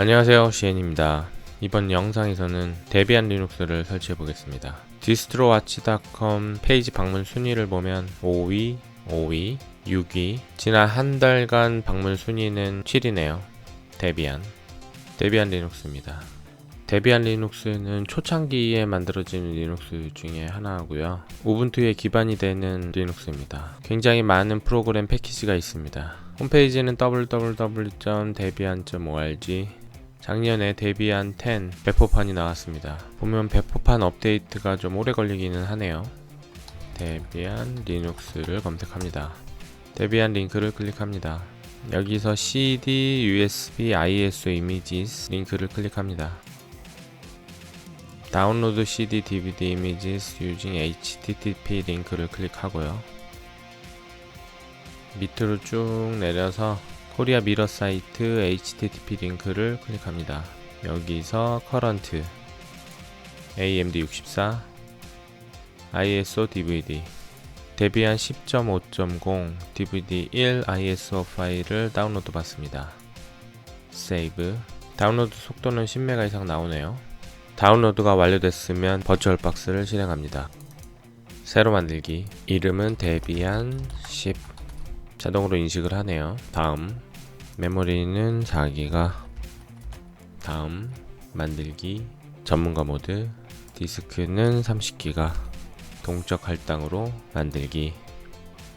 안녕하세요 시엔입니다. 이번 영상에서는 데비안 리눅스를 설치해 보겠습니다. 디스트로와치.com 페이지 방문 순위를 보면 5위, 5위, 6위 지난 한 달간 방문 순위는 7위네요. 데비안. 데비안 리눅스입니다. 데비안 리눅스는 초창기에 만들어진 리눅스 중에 하나고요. 우분투에 기반이 되는 리눅스입니다. 굉장히 많은 프로그램 패키지가 있습니다. 홈페이지는 www.debian.org 작년에 데비안 10 배포판이 나왔습니다. 보면 배포판 업데이트가 좀 오래 걸리기는 하네요. 데비안 리눅스를 검색합니다. 데비안 링크를 클릭합니다. 여기서 CD, USB, ISO images 링크를 클릭합니다. 다운로드 CD, DVD images using HTTP 링크를 클릭하고요. 밑으로 쭉 내려서 코리아 미러 사이트 HTTP 링크를 클릭합니다. 여기서 커런트 AMD 64 ISO DVD 데비안 10.5.0 DVD 1 ISO 파일을 다운로드 받습니다. 세이브 다운로드 속도는 10메가 이상 나오네요. 다운로드가 완료됐으면 버추얼 박스를 실행합니다. 새로 만들기 이름은 데비안 10 자동으로 인식을 하네요. 다음 메모리는 4기가 다음 만들기 전문가 모드 디스크는 30기가 동적 할당으로 만들기.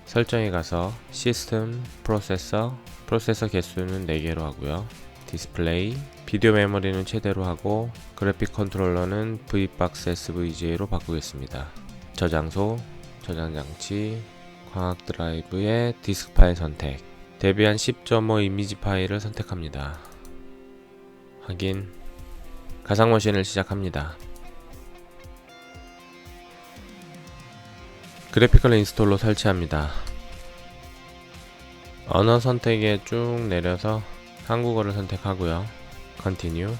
설정에 가서 시스템 프로세서 프로세서 개수는 4개로 하고요. 디스플레이 비디오 메모리는 최대로 하고 그래픽 컨트롤러는 V박스 SVGA로 바꾸겠습니다. 저장소 저장 장치 광학 드라이브의 디스크 파일 선택 데비안 10.5 이미지 파일을 선택합니다. 확인 가상머신을 시작합니다. 그래피컬 인스톨로 설치합니다. 언어 선택에 쭉 내려서 한국어를 선택하고요. 컨티뉴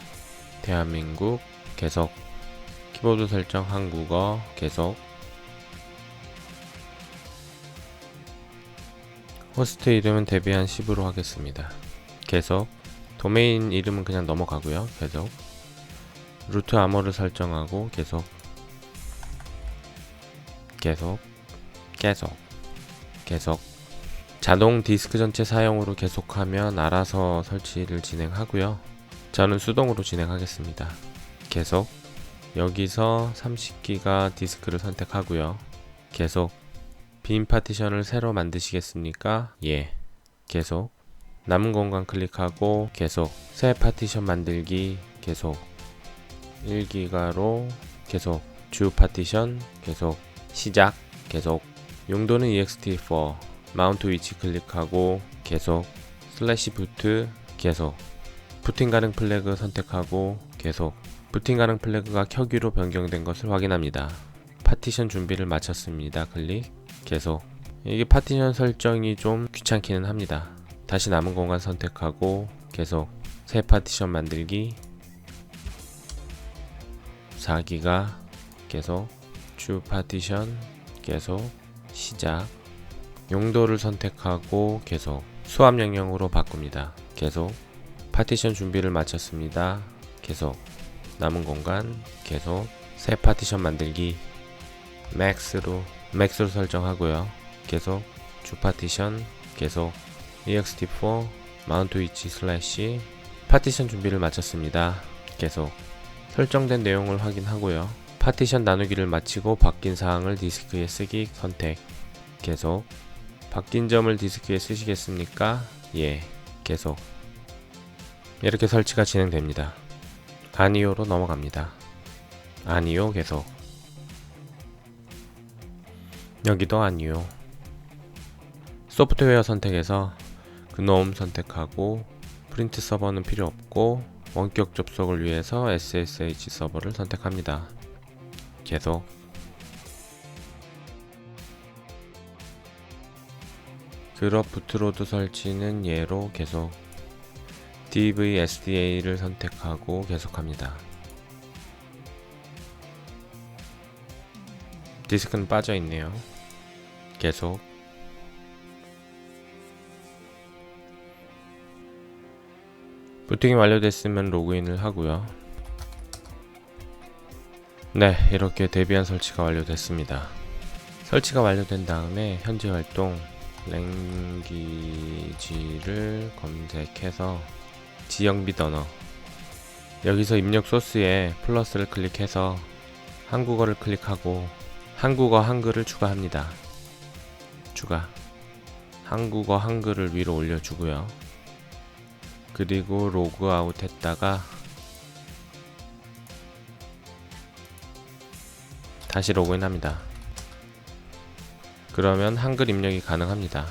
대한민국 계속 키보드 설정 한국어 계속 호스트 이름은 데비안 10으로 하겠습니다. 계속 도메인 이름은 그냥 넘어가고요. 계속 루트 암호를 설정하고 계속 계속 계속 계속 자동 디스크 전체 사용으로 계속하면 알아서 설치를 진행하고요. 저는 수동으로 진행하겠습니다. 계속 여기서 30기가 디스크를 선택하고요. 계속 빈 파티션을 새로 만드시겠습니까? 예. 계속. 남은 공간 클릭하고 계속. 새 파티션 만들기 계속. 1기가로 계속. 주 파티션 계속. 시작 계속. 용도는 ext4. 마운트 위치 클릭하고 계속. 슬래시 부트 계속. 부팅 가능 플래그 선택하고 계속. 부팅 가능 플래그가 켜기로 변경된 것을 확인합니다. 파티션 준비를 마쳤습니다. 클릭. 계속 이게 파티션 설정이 좀 귀찮기는 합니다. 다시 남은 공간 선택하고 계속 새 파티션 만들기 4기가 계속 주 파티션 계속 시작 용도를 선택하고 계속 수압 영역으로 바꿉니다. 계속 파티션 준비를 마쳤습니다. 계속 남은 공간 계속 새 파티션 만들기 맥스로 맥스로 설정하고요. 계속 주 파티션 계속 ext4 마운트 위치 슬래시 파티션 준비를 마쳤습니다. 계속 설정된 내용을 확인하고요. 파티션 나누기를 마치고 바뀐 사항을 디스크에 쓰기 선택 계속 바뀐 점을 디스크에 쓰시겠습니까? 예 계속 이렇게 설치가 진행됩니다. 아니오로 넘어갑니다. 아니오 계속 여기도 아니요. 소프트웨어 선택에서 그놈 선택하고 프린트 서버는 필요 없고 원격 접속을 위해서 SSH 서버를 선택합니다. 계속 그룹 부트로드 설치는 예로 계속 DVSDA를 선택하고 계속합니다. 디스크는 빠져 있네요. 계속 부팅이 완료됐으면 로그인을 하고요. 네, 이렇게 데비안 설치가 완료됐습니다. 설치가 완료된 다음에 현재 활동 랭귀지를 검색해서 지역 및 언어 여기서 입력 소스에 플러스를 클릭해서 한국어를 클릭하고 한국어 한글을 추가합니다. 추가 한국어 한글을 위로 올려주고요. 그리고 로그아웃 했다가 다시 로그인 합니다. 그러면 한글 입력이 가능합니다.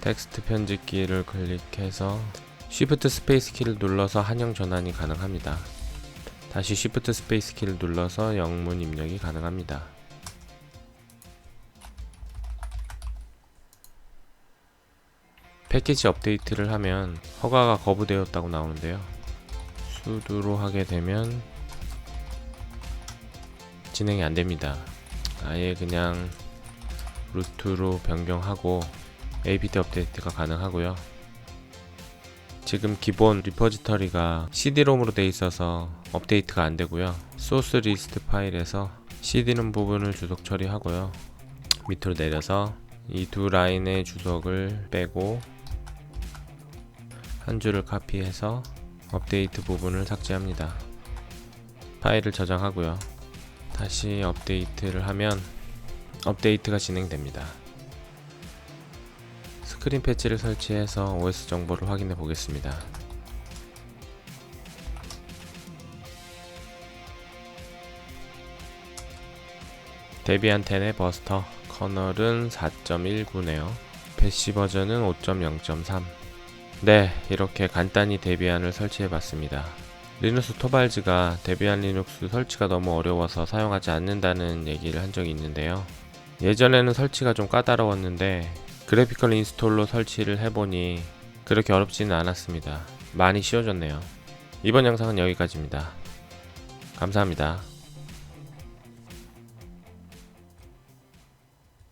텍스트 편집기를 클릭해서 Shift 스페이스 키를 눌러서 한영 전환이 가능합니다. 다시 Shift 스페이스 키를 눌러서 영문 입력이 가능합니다. 패키지 업데이트를 하면 허가가 거부되었다고 나오는데요. 수두로 하게 되면 진행이 안 됩니다. 아예 그냥 루트로 변경하고 apt 업데이트가 가능하고요. 지금 기본 리퍼지터리가 cd-rom으로 돼 있어서 업데이트가 안 되고요. 소스 리스트 파일에서 cd는 부분을 주석 처리하고요. 밑으로 내려서 이 두 라인의 주석을 빼고 한 줄을 카피해서 업데이트 부분을 삭제합니다. 파일을 저장하고요. 다시 업데이트를 하면 업데이트가 진행됩니다. 스크린 패치를 설치해서 OS 정보를 확인해 보겠습니다. 데비안 10의 버스터 커널은 4.19네요. 패시 버전은 5.0.3 네, 이렇게 간단히 데비안을 설치해 봤습니다. 리눅스 토발즈가 데비안 리눅스 설치가 너무 어려워서 사용하지 않는다는 얘기를 한 적이 있는데요. 예전에는 설치가 좀 까다로웠는데 그래피컬 인스톨로 설치를 해보니 그렇게 어렵지는 않았습니다. 많이 쉬워졌네요. 이번 영상은 여기까지입니다. 감사합니다.